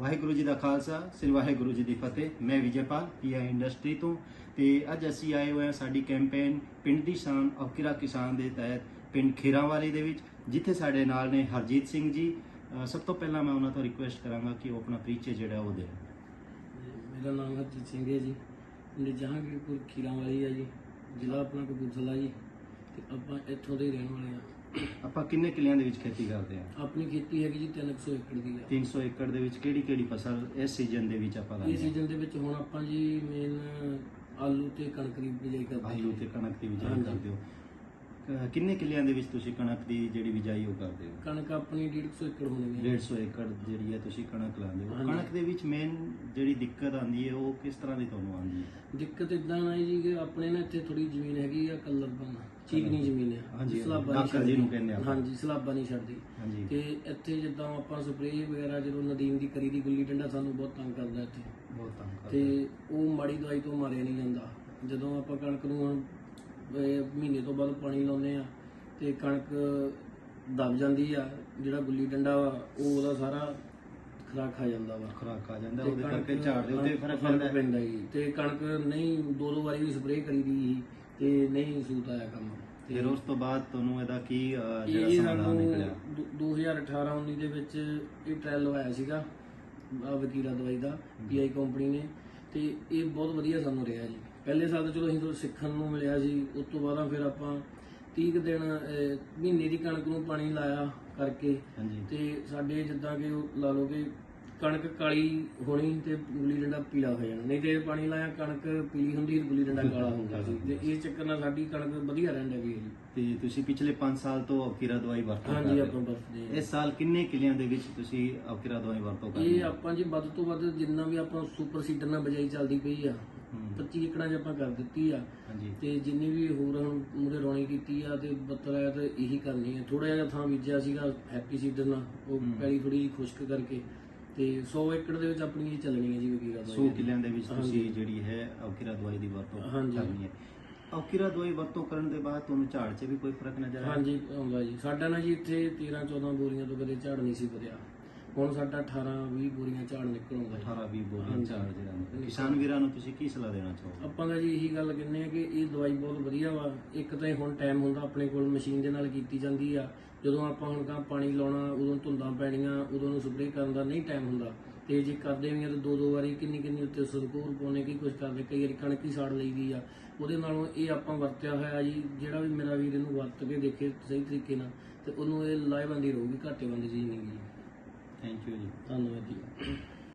ਵਾਹਿਗੁਰੂ ਜੀ ਦਾ ਖਾਲਸਾ, ਸ੍ਰੀ ਵਾਹਿਗੁਰੂ ਜੀ ਦੀ ਫਤਿਹ। ਮੈਂ Vijaypal PI industry ਤੋਂ। ਤੇ ਅੱਜ ਅਸੀਂ ਆਏ ਹੋਏ ਹਾਂ ਸਾਡੀ ਕੈਂਪੇਨ ਪਿੰਡ ਦੀ ਸ਼ਾਨ ਔਕਿਰਾ ਕਿਸਾਨ ਦੇ ਤਹਿਤ ਪਿੰਡ ਖੀਰਾਵਾਲੀ ਦੇ ਵਿੱਚ, ਜਿੱਥੇ ਸਾਡੇ ਨਾਲ ਨੇ ਹਰਜੀਤ ਸਿੰਘ ਜੀ। ਸਭ ਤੋਂ ਪਹਿਲਾਂ ਮੈਂ ਉਹਨਾਂ ਤੋਂ ਰਿਕੁਐਸਟ ਕਰਾਂਗਾ ਕਿ ਉਹ ਆਪਣਾ ਪਰਿਚੈ ਜਿਹੜਾ ਉਹ ਦੇਣ। ਮੇਰਾ ਨਾਮ ਹਰਜੀਤ ਸਿੰਘ ਹੈ ਜੀ। ਪਿੰਡ ਜਹਾਂਗੀਰਪੁਰ ਖੀਰਾਂ ਵਾਲੀ ਹੈ ਜੀ। ਜ਼ਿਲ੍ਹਾ ਆਪਣਾ ਕਪੂਰਥਲਾ ਜੀ। ਤੇ ਆਪਾਂ ਇੱਥੋਂ ਦੇ ਰਹਿਣ ਵਾਲੇ ਹਾਂ। ਆਪਾਂ ਕਿੰਨੇ ਕਿੱਲਿਆਂ ਦੇ ਵਿੱਚ ਖੇਤੀ ਕਰਦੇ ਹਾਂ? ਆਪਣੀ ਖੇਤੀ ਹੈਗੀ ਜੀ 300 ਏਕੜ ਦੀ ਆ। 300 ਏਕੜ ਦੇ ਵਿੱਚ ਕਿਹੜੀ ਕਿਹੜੀ ਫਸਲ ਇਸ ਸੀਜ਼ਨ ਦੇ ਵਿੱਚ ਆਪਾਂ ਇਸ ਲਾਉਂਦੇ ਸੀਜ਼ਨ ਦੇ ਵਿੱਚ ਹੁਣ ਆਪਾਂ ਜੀ ਮੇਨ ਆਲੂ ਤੇ ਕਣਕ ਦੀ ਬਿਜਾਈ ਕਰਦੇ ਹਾਂ। ਆਲੂ ਤੇ ਕਣਕ ਦੀ ਬਿਜਾਈ। ਕਰਦੇ ਹੋ। ਕਿੰਨੇ ਕਿੱਲਿਆਂ ਦੇ ਵਿੱਚ ਤੁਸੀਂ ਕਣਕ ਦੀ ਜਿਹੜੀ ਬਿਜਾਈ ਉਹ ਕਰਦੇ ਹੋ? ਕਣਕ ਆਪਣੀ 150 ਏਕੜ ਹੋਣੀ ਹੈ। 150 ਏਕੜ ਜਿਹੜੀ ਹੈ ਤੁਸੀਂ ਕਣਕ ਲਾਉਂਦੇ ਹੋ। ਹਾਂਜੀ। ਕਣਕ ਦੇ ਵਿੱਚ ਮੇਨ ਜਿਹੜੀ ਦਿੱਕਤ ਆਉਂਦੀ ਹੈ ਉਹ ਕਿਸ ਤਰ੍ਹਾਂ ਦੀ ਤੁਹਾਨੂੰ ਆਉਂਦੀ ਹੈ? ਦਿੱਕਤ ਇਦਾਂ ਹੈ ਜੀ ਕਿ ਆਪਣੇ ਨਾ ਇੱਥੇ ਥੋੜੀ ਜ਼ਮੀਨ ਹੈਗੀ ਆ ਕਲਰਪਨ ਚੀਕਨੀ ਜ਼ਮੀਨ ਆ। ਹਾਂਜੀ, ਸਲਾਬਾ ਡਾਕਰ ਨਹੀਂ ਜਿਹਨੂੰ ਛੱਡਦੀ। ਕਹਿੰਦੇ ਆਪਾਂ। ਹਾਂਜੀ ਸਲਾਬਾ ਨਹੀਂ ਛੱਡਦੀ। ਹਾਂਜੀ। ਤੇ ਇੱਥੇ ਜਿੱਦਾਂ ਆਪਾਂ ਸਪਰੇਅ ਵਗੈਰਾ ਜਦੋਂ ਨਦੀਨ ਦੀ ਕਰੀ ਦੀ ਗੁੱਲੀ ਡੰਡਾ ਸਾਨੂੰ ਬਹੁਤ ਤੰਗ ਕਰਦਾ ਇੱਥੇ। ਬਹੁਤ ਤੰਗ ਕਰਦਾ। ਤੇ ਉਹ ਮਾੜੀ ਦਵਾਈ ਤੋਂ ਮਾਰਿਆ ਨਹੀਂ ਜਾਂਦਾ। ਜਦੋਂ ਆਪਾਂ ਕਣਕ ਨੂੰ ਹੁਣ ਮਹੀਨੇ ਤੋਂ ਬਾਅਦ ਪਾਣੀ ਲਾਉਂਦੇ ਆ ਤੇ ਕਣਕ ਦਬ ਜਾਂਦੀ ਆ ਜਿਹੜਾ ਗੁੱਲੀ ਡੰਡਾ ਵਾ ਉਹ ਉਹਦਾ ਸਾਰਾ ਖਰਾਕ ਖਾ ਜਾਂਦਾ ਵਾ। ਖੁਰਾਕ ਆ ਜਾਂਦਾ ਉਹਦੇ ਕਰਕੇ ਝਾੜ ਦੇ ਉੱਤੇ ਫ਼ਰਕ ਪੈਂਦਾ। ਪੈਂਦਾ ਜੀ। ਤੇ ਕਣਕ ਨਹੀਂ ਦੋ ਦੋ ਵਾਰੀ ਵੀ ਸਪਰੇਅ ਕਰੀ ਦੀ ਸੀ ਤੇ ਨਹੀਂ ਸੂਤ ਆਇਆ ਕੰਮ। ਫਿਰ ਉਸ ਤੋਂ ਬਾਅਦ ਤੁਹਾਨੂੰ ਇਹਦਾ ਕੀ ਜਿਹੜਾ ਸਮਾਧਾਨ ਨਿਕਲਿਆ? 2018-19 ਦੇ ਵਿੱਚ ਇਹ ਟ੍ਰਾਇਲ ਲਵਾਇਆ ਸੀਗਾ ਆ ਵਕੀਲਾ ਦਵਾਈ ਦਾ ਪੀਆਈ ਕੰਪਨੀ ਨੇ। ਤੇ ਇਹ ਬਹੁਤ ਵਧੀਆ ਸਾਨੂੰ ਰਿਹਾ ਜੀ। ਪਹਿਲੇ ਸਾਲ ਤਾਂ ਚਲੋ ਅਸੀਂ ਤੋਂ ਸਿੱਖਣ ਨੂੰ ਮਿਲਿਆ ਸੀ ਉਸ ਤੋਂ ਬਾਅਦ ਫਿਰ ਆਪਾਂ 30 ਕੁ ਦਿਨ ਅਹ, ਮਹੀਨੇ ਦੀ ਕਣਕ ਨੂੰ ਪਾਣੀ ਲਾਇਆ ਕਰਕੇ ਹਾਂਜੀ। ਤੇ ਸਾਡੇ ਜਿੱਦਾਂ ਕਿ ਉਹ ਲਾ ਲਓ ਕਿ ਕਣਕ ਕਾਲੀ ਹੋਣੀ ਤੇ ਗੁੱਲੀ ਡੰਡਾ ਪੀਲਾ ਹੋ ਜਾਣਾ। ਨਹੀਂ ਤੇ ਪਾਣੀ ਲਾਇਆ ਕਣਕ ਪੀਲੀ ਹੁੰਦੀ ਤੇ ਗੁੱਲੀ ਡੰਡਾ ਕਾਲਾ ਹੁੰਦਾ ਸੀ। ਤੇ ਇਸ ਚੱਕਰ ਨਾਲ ਸਾਡੀ ਕਣਕ ਵਧੀਆ ਰਹਿਣ ਲੱਗੀ ਹੈ ਜੀ। ਤੇ ਤੁਸੀਂ ਪਿਛਲੇ 5 ਸਾਲ ਤੋਂ ਔਕਿਰਾ ਦਵਾਈ ਵਰਤੋਂ ਹਾਂਜੀ ਕਰਦੇ ਆਪਾਂ ਹੋ। ਵਰਤਦੇ ਹਾਂ ਇਸ ਸਾਲ ਕਿੰਨੇ ਕਿੱਲਿਆਂ ਦੇ ਵਿੱਚ ਤੁਸੀਂ ਔਕਿਰਾ ਦਵਾਈ ਵਰਤੋਂ ਕਰਦੇ ਇਹ ਹੋ? ਆਪਾਂ ਜੀ ਵੱਧ ਤੋਂ ਵੱਧ ਜਿੰਨਾ ਵੀ ਆਪਾਂ ਸੁਪਰ ਸੀਡਰ ਨਾਲ ਬਜਾਈ ਚੱਲਦੀ ਪਈ ਆ 25 ਏਕੜਾਂ 'ਚ ਆਪਾਂ ਕਰ ਦਿੱਤੀ ਆ ਹਾਂਜੀ। ਤੇ ਜਿੰਨੀ ਵੀ ਹੋਰ ਹੁਣ ਮੂਰੇ ਰੌਣੀ ਕੀਤੀ ਆ ਤੇ ਬੱਤਲ ਤੇ ਇਹੀ ਕਰਨੀ ਆ। ਥੋੜਾ ਜਿਹਾ ਥਾਂ ਬੀਜਿਆ ਸੀਗਾ ਹੈਪੀ ਸੀਡਰ ਨਾਲ ਉਹ। ਪੈਲੀ ਥੋੜੀ ਜਿਹੀ ਖੁਸ਼ਕ ਕਰਕੇ ਤੇ 100 ਏਕੜ ਦੇ ਵਿੱਚ ਆਪਣੀ ਇਹ ਚੱਲਣੀ ਹੈ ਜੀ ਵਕੀਰਾ 100 ਦਵਾਈ ਕਿੱਲਿਆਂ ਦੇ ਵਿੱਚ ਤੁਸੀਂ। ਜਿਹੜੀ ਹੈ ਔਕਿਰਾ ਦਵਾਈ ਦੀ ਵਰਤੋਂ। ਕਰਨੀ ਹੈ। ਔਕਿਰਾ ਦਵਾਈ ਵਰਤੋਂ ਕਰਨ ਦੇ ਬਾਅਦ ਤੁਹਾਨੂੰ ਝਾੜ 'ਚ ਵੀ ਕੋਈ ਫ਼ਰਕ ਨਜ਼ਰ ਆਇਆ? ਹਾਂਜੀ ਆਉਂਦਾ ਜੀ। ਸਾਡਾ ਨਾ ਜੀ ਇੱਥੇ 13 14 ਬੋਰੀਆਂ ਤੋਂ ਕਦੇ ਝਾੜ ਨਹੀਂ ਸੀ ਵਧਿਆ। ਹੁਣ ਸਾਡਾ 18 20 ਬੋਰੀਆਂ ਝਾੜ ਨਿਕਲ ਆਉਂਦਾ ਜੀ 18 20 ਬੋਲੀ ਹਾਂਜੀ। ਝਾੜ ਜਿਹੜਾ ਨਿਕਲਿਆ। ਕਿਸਾਨ ਵੀਰਾਂ ਨੂੰ ਤੁਸੀਂ ਕੀ ਸਲਾਹ ਦੇਣਾ ਚਾਹੋਗੇ? ਆਪਾਂ ਤਾਂ ਜੀ ਇਹੀ ਗੱਲ ਕਹਿੰਦੇ ਆ ਕਿ ਇਹ ਦਵਾਈ ਬਹੁਤ ਵਧੀਆ ਵਾ। ਇੱਕ ਤਾਂ ਇਹ ਹੁਣ ਟਾਈਮ ਹੁੰਦਾ ਆਪਣੇ ਕੋਲ ਮਸ਼ੀਨ ਦੇ ਨਾਲ ਕੀਤੀ ਜਾਂਦੀ ਆ। ਜਦੋਂ ਆਪਾਂ ਹੁਣ ਕਾ ਪਾਣੀ ਲਾਉਣਾ ਉਦੋਂ ਧੁੰਦਾਂ ਪੈਣੀਆਂ ਉਦੋਂ ਨੂੰ ਸਪਰੇਅ ਕਰਨ ਦਾ ਨਹੀਂ ਟਾਈਮ ਹੁੰਦਾ। ਤੇ ਜੇ ਕਰਦੇ ਵੀ ਆ ਤਾਂ ਦੋ ਦੋ ਵਾਰੀ ਕਿੰਨੀ ਕਿੰਨੀ ਉੱਤੇ ਸਰਕੂਰ ਪਾਉਣੇ ਕੀ ਕੁਝ ਕਰਦੇ ਕਈ ਵਾਰੀ ਕਣਕ ਹੀ ਸਾੜ ਲਈਦੀ ਆ। ਉਹਦੇ ਨਾਲੋਂ ਇਹ ਆਪਾਂ ਵਰਤਿਆ ਹੋਇਆ ਜੀ ਜਿਹੜਾ ਵੀ ਮੇਰਾ ਵੀਰ ਇਹਨੂੰ ਵਰਤ ਕੇ ਦੇਖੇ ਸਹੀ ਤਰੀਕੇ ਨਾਲ ਤੇ ਉਹਨੂੰ ਇਹ ਲਾਹੇਵੰਦੀ ਰਹੂਗੀ ਘਾਟੇਵੰਦੀ ਚੀਜ਼ ਨਹੀਂ ਗੀ। ਥੈਂਕ ਯੂ ਜੀ ਧੰਨਵਾਦ ਜੀ